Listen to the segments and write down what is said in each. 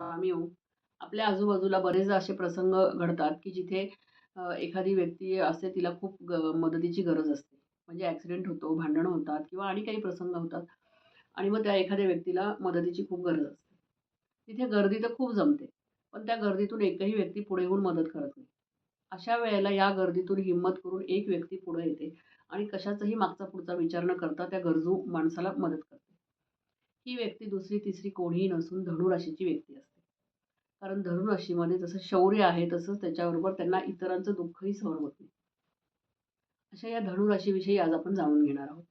आम्ही येऊ आपल्या आजूबाजूला बरेचदा असे प्रसंग घडतात की जिथे एखादी व्यक्ती असते तिला खूप ग मदतीची गरज असते. म्हणजे ॲक्सिडेंट होतो, भांडणं होतात किंवा आणि काही प्रसंग होतात आणि मग त्या एखाद्या व्यक्तीला मदतीची खूप गरज असते. तिथे गर्दी तर खूप जमते. पण त्या गर्दीतून एकही व्यक्ती पुढे येऊन मदत करत नाही. अशा वेळेला या गर्दीतून हिंमत करून एक व्यक्ती पुढे येते आणि कशाचाही मागचा पुढचा विचार न करता त्या गरजू माणसाला मदत करते. ही व्यक्ती दुसरी तिसरी कोणीही नसून धनुराशीची व्यक्ती असते. कारण धनुराशीमध्ये जसं शौर्य आहे तसंच त्याच्याबरोबर त्यांना इतरांचं दुःखही सहन होत नाही. अशा या धनुराशीविषयी आज आपण जाणून घेणार आहोत.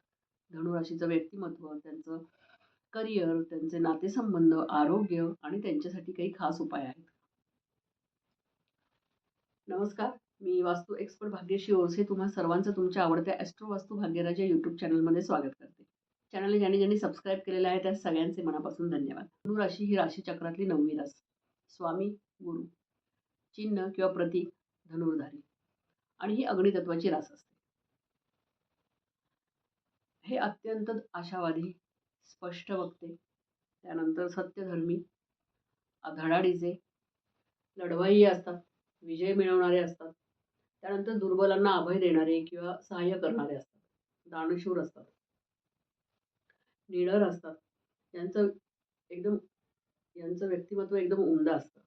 धनुराशीचं व्यक्तिमत्व, त्यांचं करिअर, त्यांचे नातेसंबंध, आरोग्य आणि त्यांच्यासाठी काही खास उपाय आहेत. नमस्कार, मी वास्तू एक्सपर्ट भाग्यश्री ओरसे तुम्हा सर्वांचं तुमच्या आवडत्या ॲस्ट्रो वास्तू भाग्यराज या यूट्यूब चॅनलमध्ये स्वागत करते. चॅनल ज्यांनी ज्यांनी सबस्क्राईब केलेलं आहे त्या सगळ्यांचे मनापासून धन्यवाद. धनुराशी ही राशीचक्रातली नववी रास. स्वामी गुरु. चिन्ह किंवा प्रतीक धनुर्धारी आणि ही अग्नितत्वाची रास असते. हे अत्यंत आशावादी, स्पष्ट वक्ते, त्यानंतर सत्यधर्मी, धडाडीचे, लढवाई असतात, विजय मिळवणारे असतात. त्यानंतर दुर्बलांना अभय देणारे किंवा सहाय्य करणारे असतात. दानशूर असतात. लीडर असतात. यांचं एकदम यांचं व्यक्तिमत्व एकदम उमदा असतं.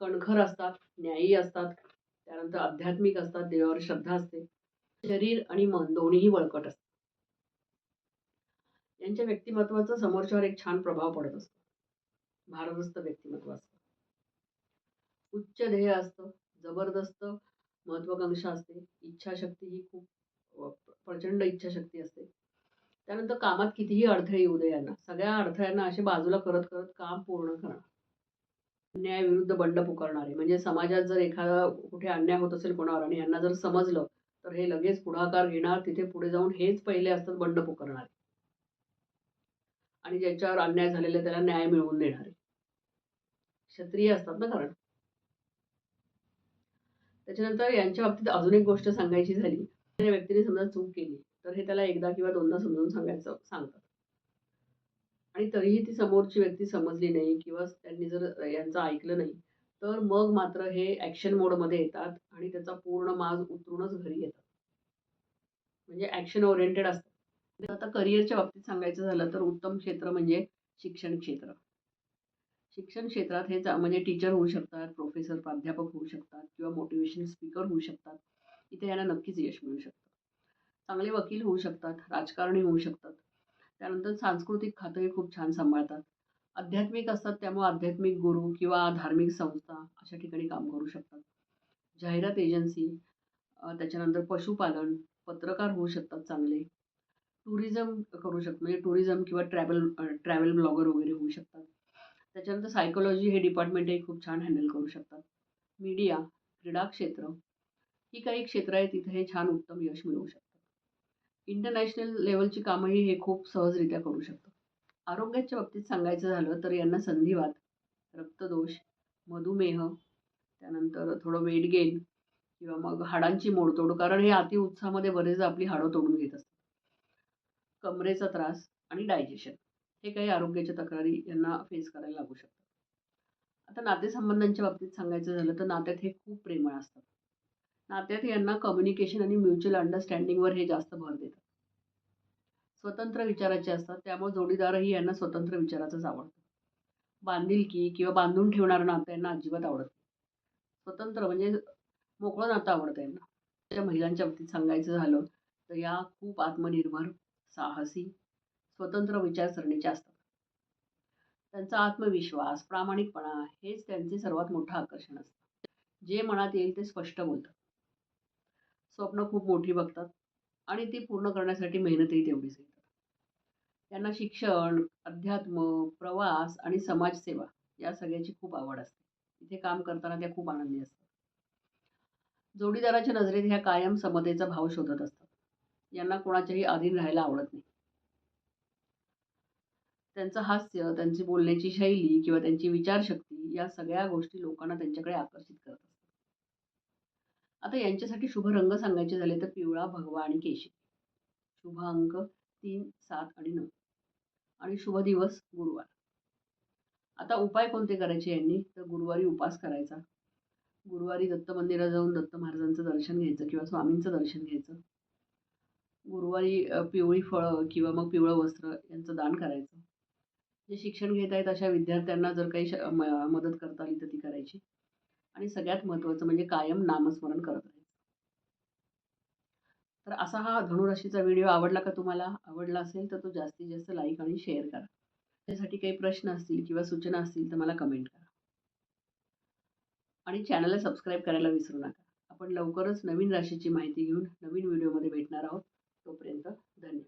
कणखर असतात, न्यायी असतात, त्यानंतर आध्यात्मिक असतात, देवावर श्रद्धा असते. शरीर आणि मन दोन्हीही वळकट असतात. यांच्या व्यक्तिमत्वाचा समोरच्यावर एक छान प्रभाव पडत असतो. भारदस्त व्यक्तिमत्व असतं. उच्च ध्येय असतं, जबरदस्त महत्वाकांक्षा असते, इच्छाशक्ती ही खूप प्रचंड इच्छाशक्ती असते. त्यानंतर कामात कितीही अडथळे येऊ दे यांना, सगळ्या अडथळ्यांना असे बाजूला करत, करत काम पूर्ण करणार. अन्यायाविरुद्ध बंड पुकारणारे म्हणजे समाजात जर एखादा कुठे अन्याय होत असेल कोणावर आणि यांना जर समजलं, तर हे लगेच पुढाकार घेणार, तिथे पुढे जाऊन हेच पहिले असतात बंड पुकारणारे. आणि ज्यांच्यावर अन्याय झालेला त्याला न्याय मिळवून देणारे. क्षत्रिय असतात ना कारण. त्याच्यानंतर यांच्या बाबतीत अजून एक गोष्ट सांगायची झाली, त्या व्यक्तीने समजा चूक केली, तर हे त्याला एकदा किंवा दोनदा समजून सांगायचं सांगतात. आणि तरीही ती समोरची व्यक्ती समजली नाही किंवा त्यांनी जर यांचं ऐकलं नाही, तर मग मात्र हे ॲक्शन मोडमध्ये येतात आणि त्याचा पूर्ण माज उतरूनच घरी येतात. म्हणजे ॲक्शन ओरिएंटेड असतात. म्हणजे आता करिअरच्या बाबतीत सांगायचं झालं तर उत्तम क्षेत्र म्हणजे शिक्षण क्षेत्र. शिक्षण क्षेत्रात हे म्हणजे टीचर होऊ शकतात, प्रोफेसर, प्राध्यापक होऊ शकतात किंवा मोटिवेशन स्पीकर होऊ शकतात. इथे यांना नक्कीच यश मिळू शकतं. चांगले वकील होऊ शकतात, राजकारणी होऊ शकतात. त्यानंतर सांस्कृतिक खातंही खूप छान सांभाळतात. आध्यात्मिक असतात त्यामुळे आध्यात्मिक गुरु किंवा धार्मिक संस्था अशा ठिकाणी काम करू शकतात. जाहिरात एजन्सी, त्याच्यानंतर पशुपालन, पत्रकार होऊ शकतात चांगले. टुरिझम करू शकतो म्हणजे टुरिझम किंवा ट्रॅव्हल ट्रॅव्हल ब्लॉगर वगैरे होऊ शकतात. त्याच्यानंतर सायकोलॉजी हे डिपार्टमेंटही खूप छान हँडल करू शकतात. मीडिया, क्रीडा क्षेत्र ही काही क्षेत्र आहेत तिथे हे छान उत्तम यश मिळवू शकतात. इंटरनॅशनल लेवलची कामंही हे खूप सहजरित्या करू शकतो आरोग्याच्या बाबतीत सांगायचं झालं तर यांना संधिवात, रक्तदोष, मधुमेह, त्यानंतर थोडं वेट गेन किंवा मग हाडांची मोडतोड कारण हे अति उत्साहामध्ये बरेचदा आपली हाडं तोडून घेत असतात. कमरेचा त्रास आणि डायजेशन हे काही आरोग्याच्या तक्रारी यांना फेस करायला लागू शकतात. आता नातेसंबंधांच्या बाबतीत सांगायचं झालं तर नात्यात हे खूप प्रेमळ असतात. नात्यात यांना कम्युनिकेशन आणि म्युच्युअल अंडरस्टँडिंगवर हे जास्त भर देतात. स्वतंत्र विचाराचे असतात त्यामुळे जोडीदारही यांना स्वतंत्र विचाराचंच आवडतं बांधिलकी किंवा बांधून ठेवणारं नातं यांना अजिबात आवडत नाही. स्वतंत्र म्हणजे मोकळं नातं आवडतं यांना. त्या महिलांच्या बाबतीत सांगायचं झालं तर या खूप आत्मनिर्भर, साहसी, स्वतंत्र विचारसरणीच्या असतात. त्यांचा आत्मविश्वास, प्रामाणिकपणा हेच त्यांचे सर्वात मोठं आकर्षण असतं. जे मनात येईल ते स्पष्ट बोलतात. स्वप्न खूप मोठी बघतात आणि ती पूर्ण करण्यासाठी मेहनतही तेवढीच घेतात. त्यांना शिक्षण, अध्यात्म, प्रवास आणि समाजसेवा या सगळ्याची खूप आवड असते. इथे काम करताना त्या खूप आनंदी असतात. जोडीदाराच्या नजरेत ह्या कायम समतेचा भाव शोधत असतात. यांना कोणाच्याही अधीन राहायला आवडत नाही. त्यांचं हास्य, त्यांची बोलण्याची शैली किंवा त्यांची विचारशक्ती या सगळ्या गोष्टी लोकांना त्यांच्याकडे आकर्षित करत असतात. आता यांच्यासाठी शुभ रंग सांगायचे झाले तर पिवळा, भगवा आणि केशरी. शुभ अंक 3, 7 आणि नऊ. आणि शुभ दिवस गुरुवार. आता उपाय कोणते करायचे यांनी? तर गुरुवारी उपास करायचा. गुरुवारी दत्त मंदिरात जाऊन दत्त महाराजांचं दर्शन घ्यायचं किंवा स्वामींचं दर्शन घ्यायचं. गुरुवारी पिवळी फळं किंवा मग पिवळं वस्त्र यांचं दान करायचं. जे शिक्षण घेत आहेत अशा विद्यार्थ्यांना जर काही श म- मदत करता आली तर ती करायची. आणि सगळ्यात महत्त्वाचं म्हणजे कायम नामस्मरण करत राहायचं. तर असा हा धनुराशीचा व्हिडिओ आवडला का तुम्हाला? आवडला असेल तर तो जास्तीत जास्त लाईक आणि शेअर करा. त्यासाठी काही प्रश्न असतील किंवा सूचना असतील तर मला कमेंट करा. आणि चॅनलला सबस्क्राईब करायला विसरू नका. आपण लवकरच नवीन राशीची माहिती घेऊन नवीन व्हिडिओमध्ये भेटणार आहोत. तोपर्यंत धन्यवाद.